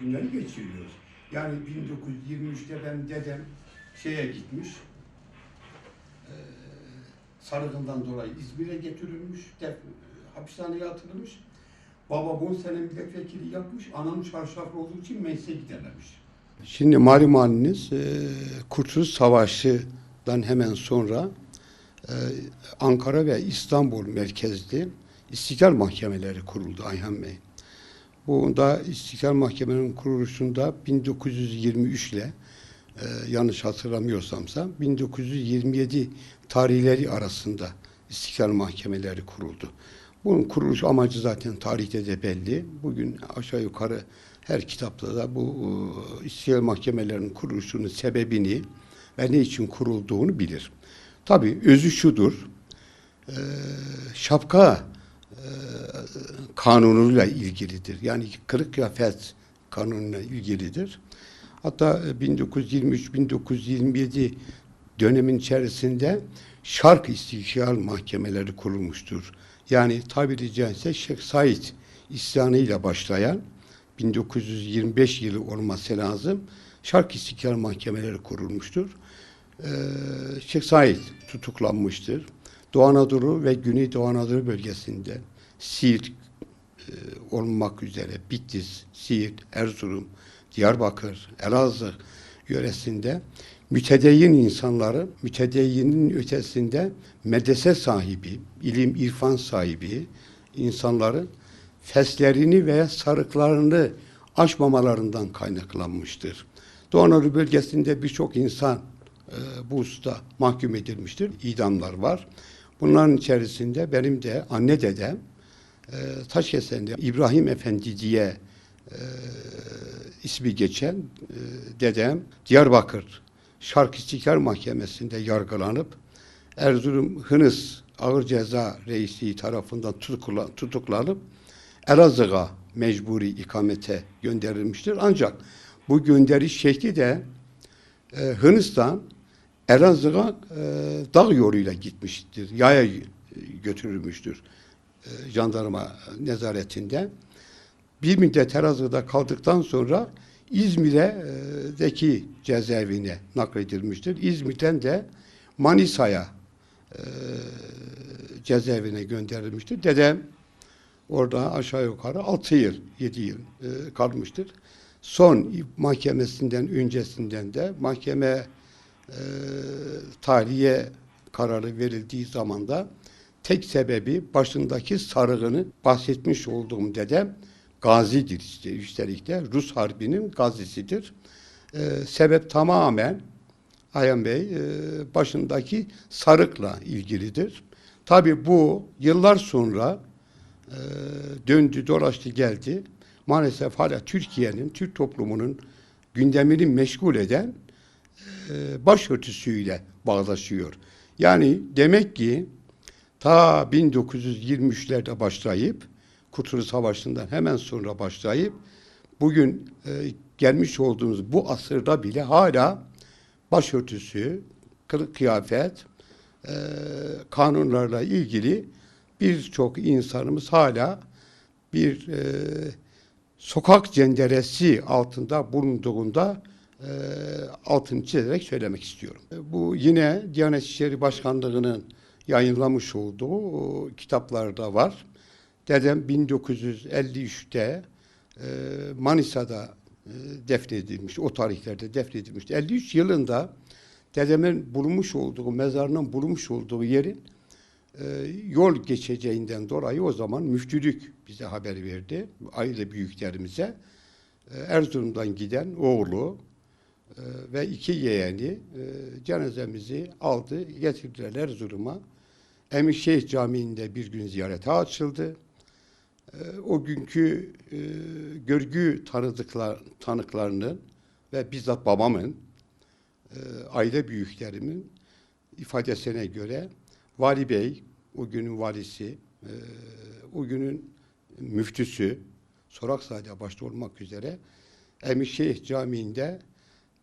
günleri geçiriyoruz. Yani 1923'te ben dedem şeye gitmiş, eee sarıkından dolayı İzmir'e getirilmiş, def, hapishaneye atılmış. Babam 10 sene milletvekili yapmış, anam çarşaflı olduğu için meclise gidememiş. Şimdi malum haliniz e, Kurtuluş Savaşı'dan hemen sonra e, Ankara ve İstanbul merkezli istiklal mahkemeleri kuruldu Ayhan Bey. Bunda istiklal mahkemelerinin kuruluşunda 1923 ile e, yanlış hatırlamıyorsamsa 1927 tarihleri arasında istiklal mahkemeleri kuruldu. Bunun kuruluş amacı zaten tarihte de belli. Bugün aşağı yukarı her kitapta da bu e, istiklal mahkemelerinin kuruluşunun sebebini ve ne için kurulduğunu bilir. Tabii özü şudur. E, şapka kanunuyla ilgilidir. Yani kırık kıyafet kanunuyla ilgilidir. Hatta e, 1923-1927 dönemin içerisinde şark istiklal mahkemeleri kurulmuştur. Yani tabiri caizse Şeyh Said isyanıyla başlayan 1925 yılı olması lazım. Şark istiklal mahkemeleri kurulmuştur. Ee, Şeyh Said tutuklanmıştır. Doğu Anadolu ve Güney Doğu Anadolu bölgesinde Siirt e, olmak üzere Bitlis, Siirt, Erzurum, Diyarbakır, Elazığ yöresinde mütedeyyin insanları, mütedeyyinin ötesinde medrese sahibi, ilim, irfan sahibi insanların feslerini veya sarıklarını aşmamalarından kaynaklanmıştır. Doğu Anadolu bölgesinde birçok insan e, bu usta mahkum edilmiştir. İdamlar var. Bunların içerisinde benim de anne dedem e, Taşkesen'de İbrahim Efendi diye e, ismi geçen e, dedem Diyarbakır Şark İstiklal Mahkemesi'nde yargılanıp Erzurum Hınıs Ağır Ceza Reisi tarafından tutukla- tutuklanıp Elazığ'a mecburi ikamete gönderilmiştir. Ancak bu gönderiş şekli de e, Hınıs'tan Elazığ'a e, dağ yoluyla gitmiştir. Yaya e, götürülmüştür e, jandarma nezaretinde. Bir müddet Elazığ'da kaldıktan sonra İzmir'deki cezaevine nakledilmiştir. İzmir'den de Manisa'ya e, cezaevine gönderilmiştir. Dedem orada aşağı yukarı 6 yıl, 7 yıl e, kalmıştır. Son mahkemesinden öncesinden de mahkeme e, tahliye kararı verildiği zaman da tek sebebi başındaki sarığını bahsetmiş olduğum dedem gazidir işte üstelik de Rus Harbi'nin gazisidir. E, sebep tamamen Ayhan Bey e, başındaki sarıkla ilgilidir. Tabi bu yıllar sonra e, döndü dolaştı geldi. Maalesef hala Türkiye'nin, Türk toplumunun gündemini meşgul eden e, başörtüsüyle bağdaşıyor. Yani demek ki ta 1923'lerde başlayıp Kurtuluş Savaşı'ndan hemen sonra başlayıp bugün e, gelmiş olduğumuz bu asırda bile hala başörtüsü, kılık kıyafet e, kanunlarla ilgili birçok insanımız hala bir e, sokak cenderesi altında bulunduğunda e, altını çizerek söylemek istiyorum. E, Bu yine Diyanet İşleri Başkanlığı'nın yayınlamış olduğu kitaplarda var. Dedem 1953'te e, Manisa'da e, defnedilmiş, o tarihlerde defnedilmişti. 53 yılında dedemin bulunmuş olduğu, mezarının bulunmuş olduğu yerin e, yol geçeceğinden dolayı o zaman müftülük bize haber verdi, aile büyüklerimize. E, Erzurum'dan giden oğlu e, ve iki yeğeni e, cenazemizi aldı, getirdiler Erzurum'a. Emişşehir Camii'nde bir gün ziyarete açıldı. E, o günkü e, görgü tanıdıklar, tanıklarının ve bizzat babamın, e, aile büyüklerimin ifadesine göre Vali Bey, o günün valisi, e, o günün müftüsü, Soraksade başta olmak üzere Emişşehir Camii'nde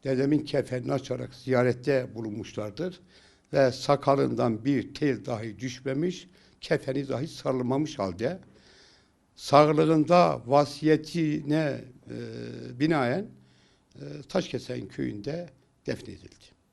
dedemin kefenini açarak ziyarette bulunmuşlardır. Ve sakalından bir tel dahi düşmemiş, kefeni dahi sarılmamış halde sağlığında vasiyetine e, binaen e, Taşkesen köyünde defnedildi.